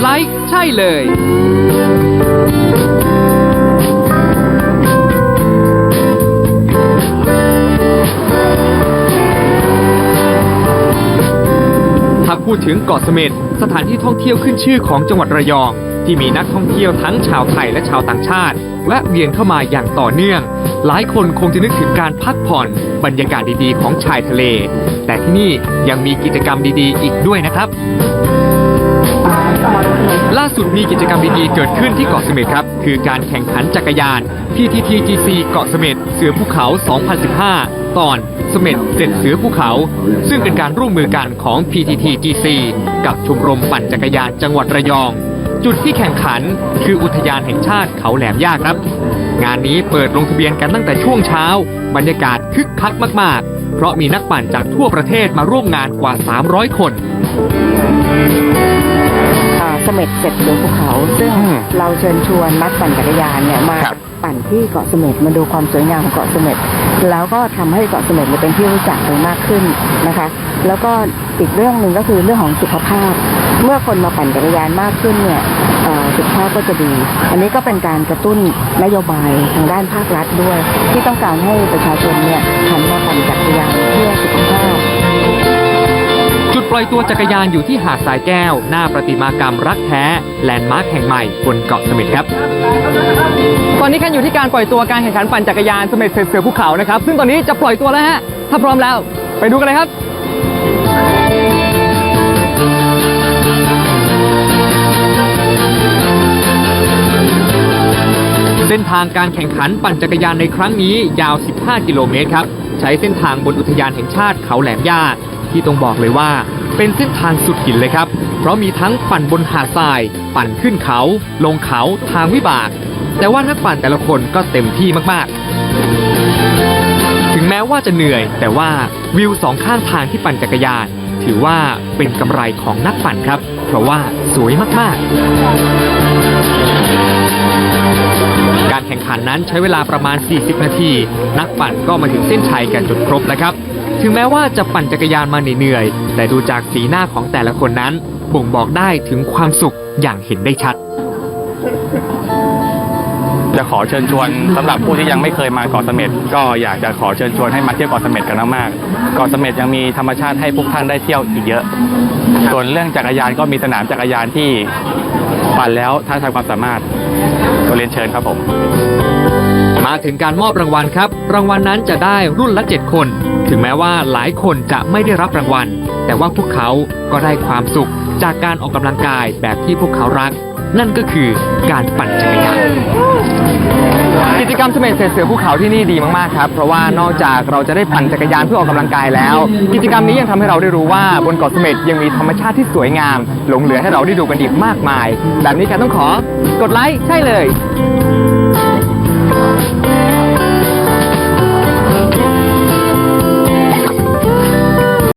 ไลฟ์ใช่เลยถ้าพูดถึงเกาะเสม็ดสถานที่ท่องเที่ยวขึ้นชื่อของจังหวัดระยอง ที่มีนักท่องเที่ยวทั้งชาวไทยและชาวต่างชาติ แวะเวียนเข้ามาอย่างต่อเนื่อง หลายคนคงจะนึกถึงการพักผ่อนบรรยากาศดีๆ ของชายทะเล แต่ที่นี่ยังมีกิจกรรมดีๆ อีกด้วยนะครับล่าสุดมีกิจกรรมดีๆเกิดขึ้นที่เกาะเสม็ดครับ คือการแข่งขันจักรยาน PTTGC เกาะเสม็ดเสือภูเขา 2015 ตอนเสม็ดเจ็ดเสือภูเขา ซึ่งเป็นการร่วมมือกันของ PTTGC กับชมรมปั่นจักรยานจังหวัดระยอง จุดที่แข่งขันคืออุทยานแห่งชาติเขาแหลมย่าครับ งานนี้เปิดลงทะเบียนกันตั้งแต่ช่วงเช้า บรรยากาศคึกคักมาก ๆ เพราะมีนักปั่นจากทั่วประเทศมาร่วมงานกว่า 300 คนอ่าเสม็ดเจ็ดเสือภูเขา ซึ่งเราเชิญชวนนักปั่นจักรยานเนี่ยมาปั่นที่เกาะเสม็ดมาดูความสวยงามของเกาะเสม็ดแล้วก็ทำให้เกาะเสม็ดเนี่ยเป็นที่รู้จักกันมากขึ้นนะคะ แล้วก็อีกเรื่องหนึ่งก็คือเรื่องของสุขภาพ เมื่อคนมาปั่นจักรยานมากขึ้นเนี่ยเอ่อสุขภาพก็จะดี อันนี้ก็เป็นการกระตุ้นนโยบายทางด้านภาครัฐด้วย ที่ต้องการให้ประชาชนเนี่ยหันมาปั่นจักรยานเพื่อสุขภาพจุดป ล่อยตัวจักรยานอยู่ที่หาดทรายแก้ว หน้าประติมากรรมรักแท้ แลนด์มาร์คแห่งใหม่บนเกาะเสม็ดครับ ตอนนี้กันอยู่ที่การปล่อยตัวการแข่งขันปั่นจักรยานเสม็ดเสือภูเขานะครับ ซึ่งตอนนี้จะปล่อยตัวแล้วฮะ ถ้าพร้อมแล้ว ไปดูกันเลยครับเส้นทางการแข่งขันปั่นจักรยานในครั้งนี้ยาว 15 กิโลเมตรครับ ใช้เส้นทางบนอุทยานแห่งชาติเขาแหลมย่า ที่ต้องบอกเลยว่า เป็นเส้นทางสุดหินเลยครับ เพราะมีทั้งปั่นบนหาดทราย ปั่นขึ้นเขา ลงเขาทางวิบาก แต่ว่านักปั่นแต่ละคนก็เต็มที่มากๆ ถึงแม้ว่าจะเหนื่อย แต่ว่าวิวสองข้างทางที่ปั่นจักรยาน ถือว่าเป็นกำไรของนักปั่นครับ เพราะว่าสวยมากๆการแข่งขันนั้นใช้เวลาประมาณ 40 นาที นักปั่นก็มาถึงเส้นชัยกันจนครบแล้วครับ ถึงแม้ว่าจะปั่นจักรยานมาเหนื่อยๆแต่ดูจากสีหน้าของแต่ละคนนั้นบ่งบอกได้ถึงความสุขอย่างเห็นได้ชัด จะขอเชิญชวนสำหรับผู้ที่ยังไม่เคยมาเกาะเสม็ดก็อยากจะขอเชิญชวนให้มาเที่ยวเกาะเสม็ดกันมากๆเกาะเสม็ดยังมีธรรมชาติให้พวกท่านได้เที่ยวอีกเยอะ ส่วนเรื่องจักรยานก็มีสนามจักรยานที่ปั่นแล้วท้าทายความสามารถก็เรียนเชิญครับผม มาถึงการมอบรางวัลครับ รางวัลนั้นจะได้รุ่นละ 7 คน ถึงแม้ว่าหลายคนจะไม่ได้รับรางวัล แต่ว่าพวกเขาก็ได้ความสุขจากการออกกำลังกายแบบที่พวกเขารัก นั่นก็คือการปั่นจักรยานกิจกรรมเสม็ดเสือภูเขาที่นี่ดีมากๆครับเพราะว่านอกจากเราจะได้ปั่นจักรยานเพื่อออกกำลังกายแล้ว กิจกรรมนี้ยังทำให้เราได้รู้ว่าบนเกาะเสม็ดยังมีธรรมชาติที่สวยงาม หลงเหลือให้เราได้ดูกันอีกมากมาย แบบนี้แกต้องขอกดไลค์ใช่เลย